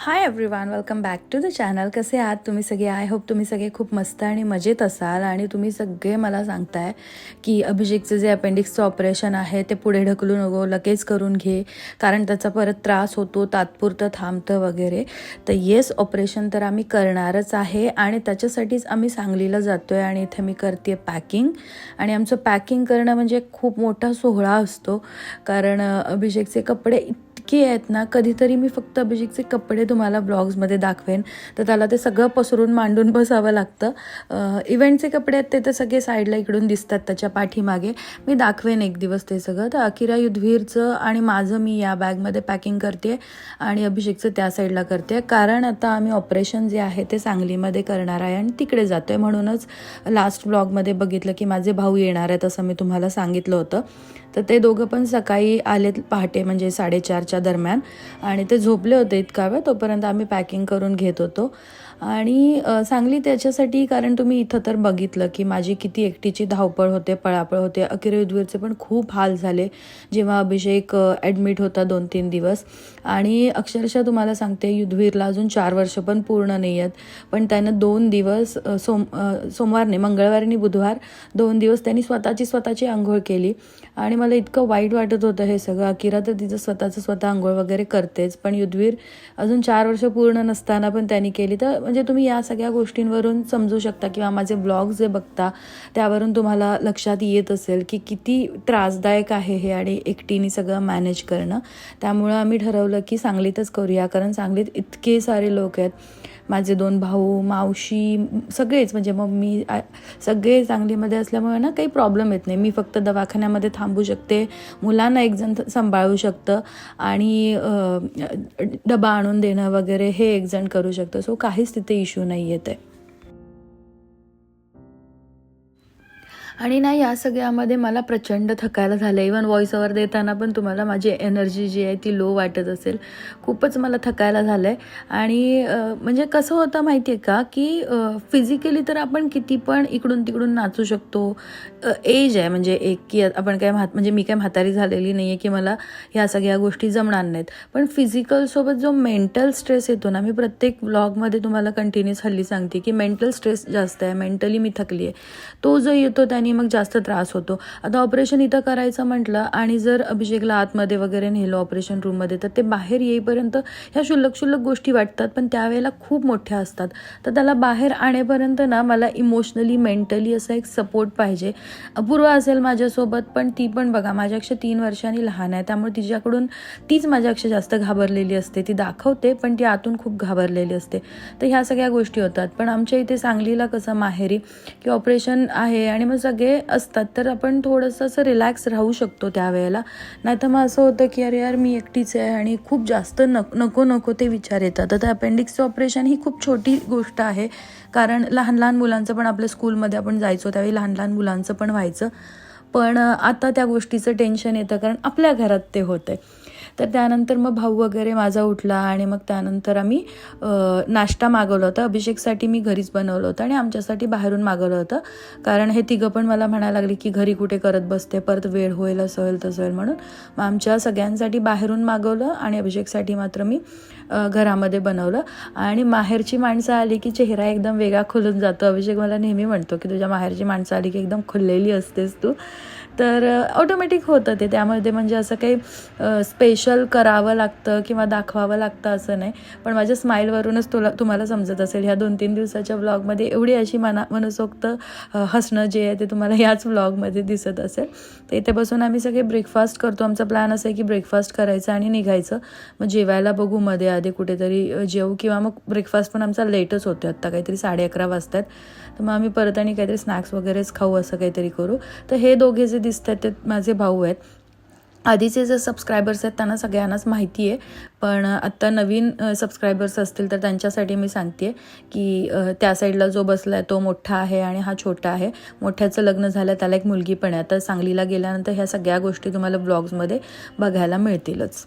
Hi everyone welcome back to the channel कसे आहात तुम्ही सगळे? आय होप तुम्ही सगळे खूप मस्त आणि मजेत असाल. आणि तुम्ही सगळे मला सांगताय की अभिषेकचं जे अपेंडिक्सचं ऑपरेशन आहे ते पुढे ढकलू नको लगेच करून घे. कारण त्याचा परत त्रास होतो तात्पुरतं थांबतं वगैरे. तर येस ऑपरेशन तर आम्ही करणारच आहे. आणि त्याच्यासाठीच आम्ही सांगलीला जातो आहे आणि इथे मी करते पॅकिंग आणि आमचं पॅकिंग करणं म्हणजे खूप मोठा सोहळा असतो. कारण अभिषेकचे कपडे इतके आहेत ना कधीतरी मी फक्त अभिषेकचे कपडे तुम्हाला ब्लॉग्समध्ये दाखवेन. तर त्याला ते सगळं पसरून मांडून बसावं लागतं. इव्हेंटचे कपडे आहेत ते तर सगळे साईडला इकडून दिसतात त्याच्या पाठीमागे. मी दाखवेन एक दिवस ते सगळं. तर अकिरा युद्धवीरचं आणि माझं मी या बॅगमध्ये पॅकिंग करते आणि अभिषेकचं त्या साईडला करते. कारण आता आम्ही ऑपरेशन जे आहे ते सांगलीमध्ये करणार आहे आणि तिकडे जातो आहे म्हणूनच लास्ट ब्लॉगमध्ये बघितलं की माझे भाऊ येणार आहेत असं मी तुम्हाला सांगितलं होतं. तर ते दोघं पण सकाळी आलेत पहाटे म्हणजे साडेचारच्या दरम्यान. आणि ते झोपले होते इतका वेळ तोपर्यंत आम्ही पॅकिंग करून घेत होतो. आणि सांगली त्याच्यासाठी कारण तुम्ही इथं तर बघितलं की माझी किती एकटीची धावपळ होते पळापळ होते. अकिरा युद्धवीरचे पण खूप हाल झाले जेव्हा अभिषेक ॲडमिट होता दोन तीन दिवस. आणि अक्षरशः तुम्हाला सांगते युद्धवीरला अजून चार वर्ष पण पूर्ण नाही आहेत पण त्यानं दोन दिवस सोम सोमवारने सोमवार नाही मंगळवार आणि बुधवार दोन दिवस त्यांनी स्वतःची स्वतःची आंघोळ केली. आणि मला इतकं वाईट वाटत होतं हे सगळं. अकिरा तर तिचं स्वतःचं स्वतः आंघोळ वगैरे करतेच. पण युद्धवीर अजून चार वर्ष पूर्ण नसताना पण त्यांनी केली. तर म्हणजे तुम्ही या सगळ्या गोष्टींवरून समजू शकता किंवा माझे ब्लॉग जे बघता त्यावरून तुम्हाला लक्षात येत असेल की किती त्रासदायक आहे हे आणि एकटीने सगळं मॅनेज करणं. त्यामुळं आम्ही ठरवलं की सांगलीतच करूया कारण सांगलीत इतके सारे लोक आहेत. माझे दोन भाऊ मावशी सगळेच म्हणजे मग मी सगळे सांगलीमध्ये असल्यामुळे ना काही प्रॉब्लेम येत नाही. मी फक्त दवाखान्यामध्ये थांबू शकते. मुलांना एकजण सांभाळू शकतं. आणि डबा आणून देणं वगैरे हे एकजण करू शकतं. सो काहीच तिथे इश्यू नाही येत आणि ना या सगळ्यामध्ये मला प्रचंड थकायला झालं इवन व्हॉइस ओव्हर देताना पण तुम्हाला माझी एनर्जी जी आहे ती लो वाटत असेल. खूपच मला थकायला झालं आहे आणि म्हणजे कसं होतं माहिती आहे का की फिजिकली तर आपण किती पण इकडून तिकडून नाचू शकतो. एज आहे म्हणजे एक की आपण काय म्हात म्हणजे मी काय म्हातारी झालेली नाही आहे की मला ह्या सगळ्या गोष्टी जमणार नाहीत. पण फिजिकलसोबत जो मेंटल स्ट्रेस येतो ना मी प्रत्येक व्लॉगमध्ये तुम्हाला कंटिन्यूस हल्ली सांगते की मेंटल स्ट्रेस जास्त आहे मेंटली मी थकली आहे तो जो येतो त्याने मग जास्त त्रास होतो. आता ऑपरेशन इथं करायचं म्हटलं आणि जर अभिषेकला आतमध्ये वगैरे नेलं ऑपरेशन रूममध्ये तर ते बाहेर येईपर्यंत ह्या शुल्लक शुल्लक गोष्टी वाटतात पण त्यावेळेला खूप मोठ्या असतात. तर त्याला बाहेर आणेपर्यंत ना मला इमोशनली मेंटली असा एक सपोर्ट पाहिजे. अपूर्व असेल माझ्यासोबत पण ती पण बघा माझ्यापेक्षा तीन वर्षांनी लहान आहे त्यामुळे तिच्याकडून तीच माझ्यापेक्षा जास्त घाबरलेली असते. ती दाखवते पण ती आतून खूप घाबरलेली असते. तर ह्या सगळ्या गोष्टी होतात. पण आमच्या इथे सांगलीला कसं माहेरी की ऑपरेशन आहे आणि मग सगळे असतात तर आपण थोडंसं असं रिलॅक्स राहू शकतो त्यावेळेला. नाही तर मग असं होतं की अरे यार मी एकटीच आहे आणि खूप जास्त नक नको नको ते विचार येतात. आता अपेंडिक्सचं ऑपरेशन ही खूप छोटी गोष्ट आहे. कारण लहान लहान मुलांचं पण आपल्या स्कूलमध्ये आपण जायचो त्यावेळी लहान लहान मुलांचं पण व्हायचं. पण आता त्या गोष्टीचं टेन्शन येतं कारण आपल्या घरात ते होतं तर त्यानंतर मग भाऊ वगैरे माझा उठला आणि मग त्यानंतर आम्ही नाश्ता मागवला होता. अभिषेकसाठी मी घरीच बनवलं होतं आणि आमच्यासाठी बाहेरून मागवलं होतं. कारण हे तिघं पण मला म्हणायला लागले की घरी कुठे करत बसते परत वेळ होईल असं होईल तसं होईल म्हणून मग आमच्या सगळ्यांसाठी बाहेरून मागवलं आणि अभिषेकसाठी मात्र मी घरामध्ये बनवलं. आणि माहेरची माणसं आली की चेहरा एकदम वेगळा खुलून जातो. अभिषेक मला नेहमी म्हणतो की तुझ्या माहेरची माणसं आली की एकदम खुललेली असतेस तू. तर ऑटोमॅटिक होतं ते. त्यामध्ये म्हणजे असं काही स्पेशल करावं लागतं किंवा दाखवावं लागतं असं नाही. पण माझ्या स्माईलवरूनच तुला तुम्हाला समजत असेल. ह्या दोन तीन दिवसाच्या व्लॉगमध्ये एवढी अशी मना मनसोक्त हसणं जे आहे ते तुम्हाला याच व्लॉगमध्ये दिसत असेल. तर इथे बसून आम्ही सगळे ब्रेकफास्ट करतो. आमचा प्लॅन असं आहे की ब्रेकफास्ट करायचं आणि निघायचं. मग जेवायला बघू मध्ये आधी कुठेतरी जेवू किंवा मग ब्रेकफास्ट पण आमचा लेटच होतो आत्ता काहीतरी साडे अकरा वाजतात तर मग आम्ही परत आणि काहीतरी स्नॅक्स वगैरेच खाऊ असं काहीतरी करू. तर हे दोघे जे दिसत आहेत ते माझे भाऊ आहेत. आधीचे जे सबस्क्रायबर्स आहेत त्यांना सगळ्यांनाच माहिती आहे. पण आत्ता नवीन सबस्क्रायबर्स असतील तर त्यांच्यासाठी मी सांगते की त्या साईडला जो बसला आहे तो मोठा आहे आणि हा छोटा आहे. मोठ्याचं लग्न झालं त्याला एक मुलगी पण आहे. आता सांगलीला गेल्यानंतर ह्या सगळ्या गोष्टी तुम्हाला ब्लॉग्समध्ये बघायला मिळतीलच.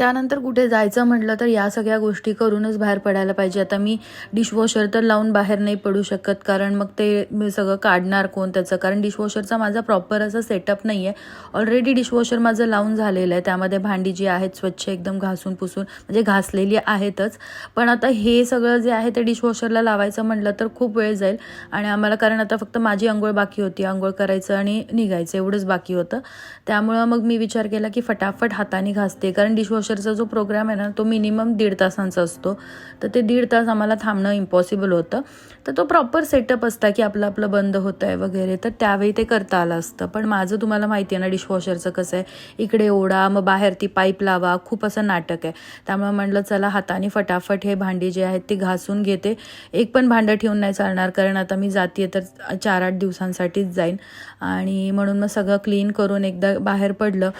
त्यानंतर कुठे जायचं म्हटलं तर या सगळ्या गोष्टी करूनच बाहेर पडायला पाहिजे. आता मी डिशवॉशर तर लावून बाहेर नाही पडू शकत कारण मग ते मी सगळं काढणार कोण त्याचं? कारण डिशवॉशरचा माझा प्रॉपर असा सेटअप नाही आहे ऑलरेडी डिशवॉशर माझं लावून झालेलं आहे. त्यामध्ये भांडी जी आहेत स्वच्छ एकदम घासून पुसून म्हणजे घासलेली आहेतच. पण आता हे सगळं जे आहे ते डिशवॉशरला लावायचं म्हटलं तर खूप वेळ जाईल. आणि आम्हाला कारण आता फक्त माझी आंघोळ बाकी होती. आंघोळ करायचं आणि निघायचं एवढंच बाकी होतं. त्यामुळं मग मी विचार केला की फटाफट हाताने घासते. कारण लेक्चरचा जो प्रोग्राम आहे ना तो मिनिमम दीड तासांचा असतो. तर ते दीड तास आम्हाला थांबणं इम्पॉसिबल होतं. तर तो प्रॉपर सेटअप असता की आपलं आपलं बंद होतं आहे वगैरे तर त्यावेळी ते करता आलं असतं. पण माझं तुम्हाला माहिती आहे ना डिशवॉशरचं कसं आहे. इकडे ओढा मग बाहेर ती पाईप लावा खूप असं नाटक आहे. त्यामुळे म्हटलं चला हाताने फटाफट हे भांडी जे आहेत ती घासून घेते. एक पण भांडं ठेवून नाही चालणार कारण आता मी जाते तर चार आठ दिवसांसाठीच जाईन. आणि म्हणून मग सगळं क्लीन करून एकदा बाहेर पडलं.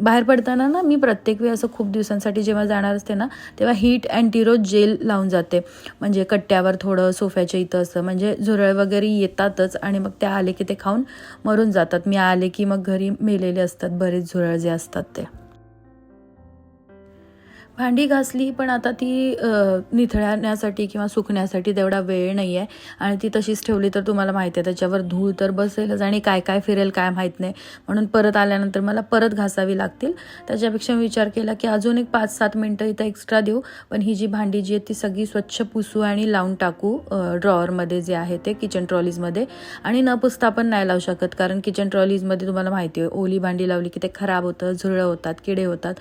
बाहेर पडताना ना मी प्रत्येक वेळी असं खूप दिवसांसाठी जेव्हा जाणार असते ना तेव्हा हीट अँटीरोज जेल लावून जाते. म्हणजे कट्ट्यावर थोडं सोफ्याच्या इथं असं. म्हणजे झुरळ वगैरे येतातच आणि मग ते आले की ते खाऊन मरून जातात. मी आले की मग घरी मेलेले असतात बरेच झुरळ जे असतात ते. भांडी घासली पण आता ती निथळण्यासाठी किंवा सुकण्यासाठी तेवढा वेळ नाही आहे आणि ती तशीच ठेवली तर तुम्हाला माहिती आहे त्याच्यावर धूळ तर बसेलच आणि काय काय फिरेल काय माहीत नाही. म्हणून परत आल्यानंतर मला परत घासावी लागतील. त्याच्यापेक्षा मी विचार केला की अजून एक पाच सात मिनटं इथं एक्स्ट्रा देऊ. पण ही जी भांडी जी आहे ती सगळी स्वच्छ पुसू आणि लावून टाकू ड्रॉवरमध्ये जे आहे ते किचन ट्रॉलीजमध्ये आणि न पुसता पण नाही लावू शकत कारण किचन ट्रॉलीजमध्ये तुम्हाला माहिती आहे ओली भांडी लावली की ते खराब होतं झुरळं होतात किडे होतात.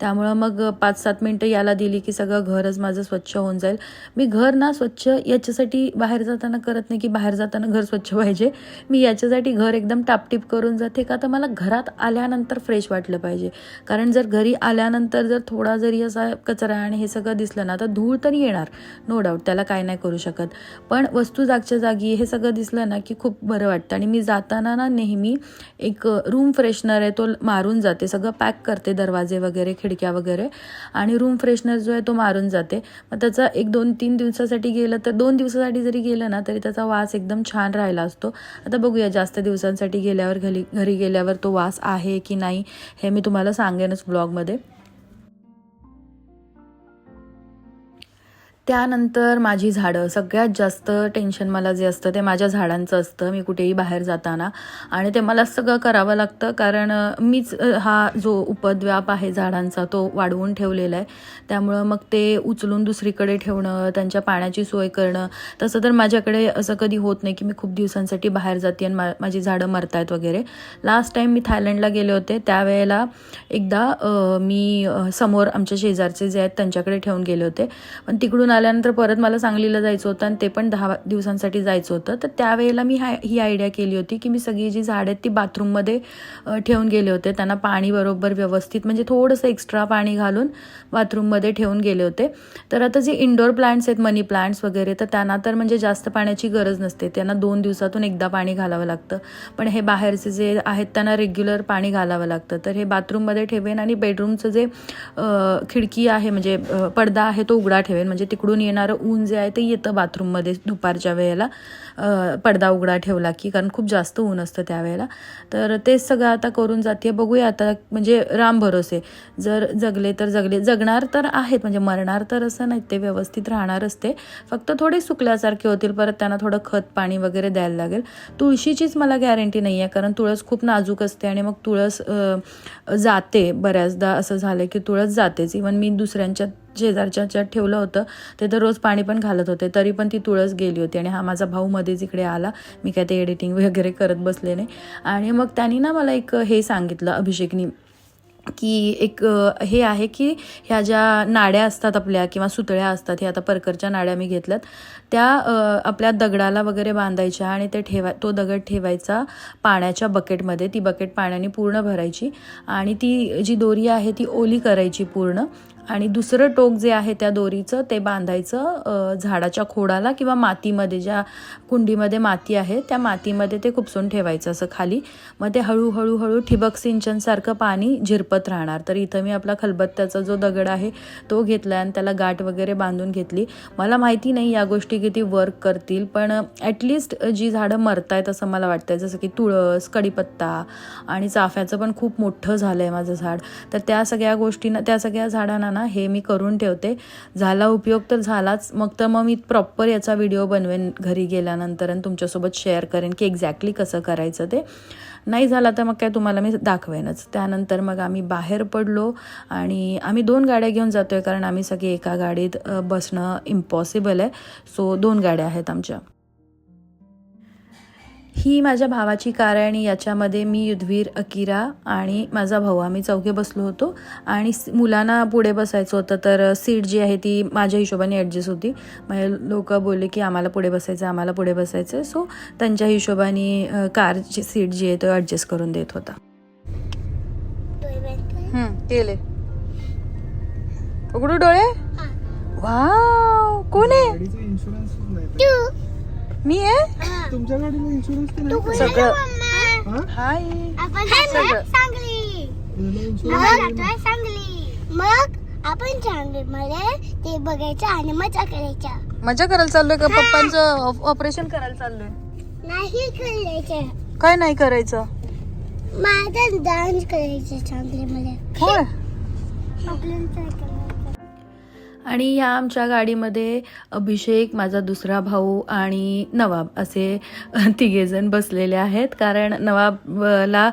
त्यामुळं मग पाच सात मिनटं याला दिली की सगळं घरच माझं स्वच्छ होऊन जाईल. मी घर ना स्वच्छ याच्यासाठी बाहेर जाताना करत नाही की बाहेर जाताना घर स्वच्छ पाहिजे. मी याच्यासाठी घर एकदम टापटीप करून जाते का तर मला घरात आल्यानंतर फ्रेश वाटलं पाहिजे. कारण जर घरी आल्यानंतर जर थोडा जरी असा कचरा आणि हे सगळं दिसलं ना तर धूळ तर येणार. नो डाऊट त्याला काय नाही करू शकत. पण वस्तू जागच्या जागी हे सगळं दिसलं ना की खूप बरं वाटतं. आणि मी जाताना ना नेहमी एक रूम फ्रेशनर आहे तो मारून जाते. सगळं पॅक करते दरवाजे वगैरे खिडक्या वगैरे. आणि रूम फ्रेशनर जो आहे तो मारून जाते. मग त्याचा एक दोन तीन दिवसासाठी गेलं तर दोन दिवसासाठी जरी गेलं ना तरी त्याचा वास एकदम छान राहिला असतो. आता बघूया जास्त दिवसांसाठी गेल्यावर घरी घरी गेल्यावर तो वास आहे की नाही हे मी तुम्हाला सांगेनच ब्लॉगमध्ये त्यानंतर माझी झाडं सगळ्यात जास्त टेन्शन मला जे असतं ते माझ्या झाडांचं असतं. मी कुठेही बाहेर जाताना. आणि ते मला सगळं करावं लागतं कारण मीच हा जो उपद्व्याप आहे झाडांचा तो वाढवून ठेवलेला आहे. त्यामुळं मग ते उचलून दुसरीकडे ठेवणं त्यांच्या पाण्याची सोय करणं. तसं तर माझ्याकडे असं कधी होत नाही की मी खूप दिवसांसाठी बाहेर जाते आणि मा माझी झाडं मरतायत वगैरे. लास्ट टाईम मी थायलंडला गेले होते त्यावेळेला एकदा मी समोर आमच्या शेजारचे जे आहेत त्यांच्याकडे ठेवून गेले होते. पण तिकडून आल्यानंतर परत मला सांगलीला जायचं होतं आणि ते पण दहा दिवसांसाठी जायचं होतं. तर त्यावेळेला मी हा ही आयडिया केली होती की मी सगळी जी झाडं आहेत ती बाथरूममध्ये ठेवून गेले होते. त्यांना पाणी बरोबर व्यवस्थित म्हणजे थोडंसं एक्स्ट्रा पाणी घालून बाथरूममध्ये ठेवून गेले होते. तर आता जे इंडोर प्लांट्स आहेत मनी प्लांट्स वगैरे तर त्यांना तर म्हणजे जास्त पाण्याची गरज नसते. त्यांना दोन दिवसातून एकदा पाणी घालावं लागतं. पण हे बाहेरचे जे आहेत त्यांना रेग्युलर पाणी घालावं लागतं. तर हे बाथरूममध्ये ठेवेन आणि बेडरूमचं जे खिडकी आहे म्हणजे पडदा आहे तो उघडा ठेवेन. म्हणजे तिकडून येणारं ऊन जे आहे ते येतं बाथरूममध्ये दुपारच्या वेळेला. पडदा उघडा ठेवला की कारण खूप जास्त ऊन असतं त्यावेळेला. तर तेच सगळं आता करून जाते बघूया आता म्हणजे राम भरोसे. जर जगले तर जगले. जगणार तर आहेत म्हणजे मरणार तर असं नाही ते व्यवस्थित राहणारच ते फक्त थोडे सुकल्यासारखे होतील परत त्यांना थोडं खत पाणी वगैरे द्यायला लागेल. तुळशीचीच मला गॅरंटी नाही आहे कारण तुळस खूप नाजूक असते आणि मग तुळस जाते बऱ्याचदा. असं झालं की तुळस जातेच. इवन मी दुसऱ्यांच्या शेजारच्या ज्यात ठेवलं होतं ते तर रोज पाणी पण घालत होते. तरी पण ती तुळस गेली होती आणि हा माझा भाऊ मध्येच इकडे आला. मी काय ते एडिटिंग वगैरे करत बसले नाही. आणि मग त्यांनी ना मला एक हे सांगितलं अभिषेकनी की एक हे आहे की ह्या ज्या नाड्या असतात आपल्या किंवा सुतळ्या असतात हे आता परकरच्या नाड्या मी घेतल्यात. त्या आपल्या दगडाला वगैरे बांधायच्या आणि ते ठेवा तो दगड ठेवायचा पाण्याच्या बकेटमध्ये ती बकेट पाण्याने पूर्ण भरायची आणि ती जी दोरी आहे ती ओली करायची पूर्ण. आणि दुसरं टोक जे आहे त्या दोरीचं ते बांधायचं झाडाच्या खोडाला किंवा मातीमध्ये ज्या कुंडीमध्ये माती आहे त्या मातीमध्ये ते खुपसून ठेवायचं असं खाली. मग ते हळूहळू हळू ठिबक सिंचनसारखं पाणी झिरपत राहणार. तर इथं मी आपला खलबत्त्याचा जो दगड आहे तो घेतला आणि त्याला गाठ वगैरे बांधून घेतली. मला माहिती नाही या गोष्टी किती वर्क करतील पण ॲटलिस्ट जी झाडं मरतायत असं मला वाटतं जसं की तुळस कढीपत्ता आणि चाफ्याचं पण खूप मोठं झालं आहे माझं झाड. तर त्या सगळ्या गोष्टींना त्या सगळ्या झाडांना ना हे मी करून ठेवते. झाला उपयोग तर झालाच. मग तर मग मी प्रॉपर याचा व्हिडिओ बनवेन घरी गेल्यानंतर आणि तुमच्यासोबत शेअर करेन की एक्झॅक्टली कसं करायचं ते. नाही झाला तर मग काय तुम्हाला मी दाखवेनच. त्यानंतर मग आम्ही बाहेर पडलो आणि आम्ही दोन गाड्या घेऊन जातो आहे कारण आम्ही सगळे एका गाडीत बसणं इम्पॉसिबल आहे. सो दोन गाड्या आहेत आमच्या. ही माझ्या भावाची कार आहे आणि याच्यामध्ये मी युद्धवीर अकिरा आणि माझा भाऊ. आम्ही चौघे बसलो होतो आणि मुलांना पुढे बसायचं होतं. तर सीट जी आहे ती माझ्या हिशोबाने ॲडजस्ट होती. म्हणजे लोक बोलले की आम्हाला पुढे बसायचं आम्हाला पुढे बसायचं. सो त्यांच्या हिशोबाने कारची सीट जी आहे तो ॲडजस्ट करून देत होता. केले. उघडू डोळे? वाव! कोण आहे? गाडीचा इन्शुरन्स नाही. मी आहे? तुमच्या गाडीला इन्शुरन्स नाही सगळं. हा? हाय. आपण सगळं. insurance मग आपण चांगली मध्ये ते बघायचं आणि मजा करायच्या मजा करायला चाललोय का? पप्पांचं ऑपरेशन करायला चाललोय. नाही करायचं. काय नाही करायचं? माझा डान्स करायचं चांगली मध्ये होय. आपल्याला. आणि ह्या आमच्या गाडीमध्ये अभिषेक माझा दुसरा भाऊ आणि नवाब असे तिघेजण बसलेले आहेत. कारण नवाबला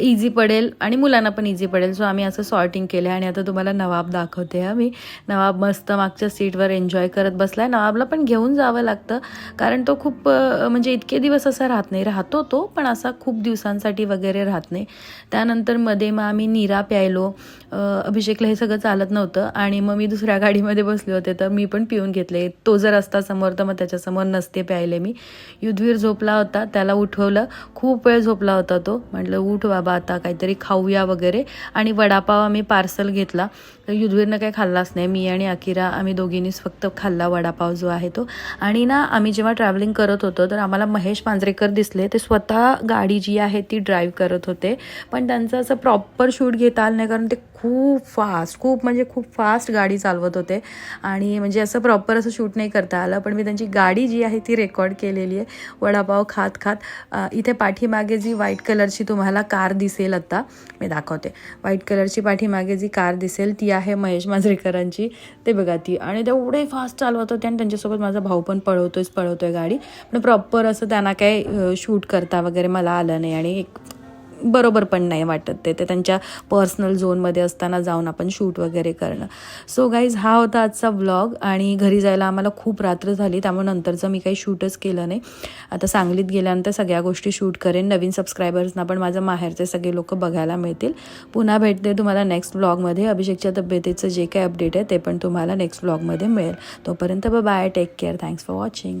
इझी पडेल आणि मुलांना पण इझी पडेल. सो आम्ही असं सॉर्टिंग केलं आणि आता तुम्हाला नवाब दाखवते हा मी. नवाब मस्त मागच्या सीटवर एन्जॉय करत बसला आहे नवाबला पण घेऊन जावं लागतं. कारण तो खूप म्हणजे इतके दिवस असा राहत नाही. राहतो तो पण असा खूप दिवसांसाठी वगैरे राहत नाही. त्यानंतरमध्ये मग आम्ही निरा प्यायलो. अभिषेकला हे सगळं चालत नव्हतं. आणि मग मी दुसऱ्या गाडीमध्ये बसले होते तर मी पण पिऊन घेतले. तो जर असता समोर तर मग त्याच्यासमोर नसते प्यायले मी. युद्धवीर झोपला होता त्याला उठवलं. खूप वेळ झोपला होता तो. म्हटलं उठ बाबा आता काहीतरी खाऊया वगैरे. आणि वडापाव आम्ही पार्सल घेतला. तर युद्धवीरनं काही खाल्लाच नाही. मी आणि अकिरा आम्ही दोघींनीच फक्त खाल्ला वडापाव जो आहे तो. आणि ना आम्ही जेव्हा ट्रॅव्हलिंग करत होतो तर आम्हाला महेश मांजरेकर दिसले. ते स्वतः गाडी जी आहे ती ड्राईव्ह करत होते. पण त्यांचं असं प्रॉपर शूट घेता आलं नाही कारण ते खूप फास्ट खूप म्हणजे खूप फास्ट गाडी चालवत होते. आणि म्हणजे असं प्रॉपर असं शूट नाही करता आलं पण मी त्यांची गाडी जी आहे ती रेकॉर्ड केलेली आहे. वडापाव खात खात इथे पाठीमागे जी व्हाईट कलरची तुम्हाला कार दिसेल आत्ता मी दाखवते. व्हाईट कलरची पाठीमागे जी कार दिसेल ती आहे महेश मांजरेकरांची. ते बघा ती. आणि तेवढे फास्ट चालवत होते आणि त्यांच्यासोबत माझा भाऊ पण पळवतोयच पळवतोय गाडी. पण प्रॉपर असं त्यांना काही शूट करता वगैरे मला आलं नाही. आणि एक बरोबर पण नाही वाटत ते. ते त्यांच्या पर्सनल झोनमध्ये असताना जाऊन आपण शूट वगैरे करणं. सो गाईज हा होता आजचा व्लॉग आणि घरी जायला आम्हाला खूप रात्र झाली त्यामुळे नंतरचं मी काही शूटच केलं नाही. आता सांगलीत गेल्यानंतर सगळ्या गोष्टी शूट करेन. नवीन सबस्क्रायबर्सना पण माझं माहेरचे सगळे लोक बघायला मिळतील. पुन्हा भेटते तुम्हाला नेक्स्ट व्लॉगमध्ये अभिषेकच्या तब्येतीचं जे काही अपडेट आहे ते पण तुम्हाला नेक्स्ट व्लॉगमध्ये मिळेल. तोपर्यंत bye take care thanks for watching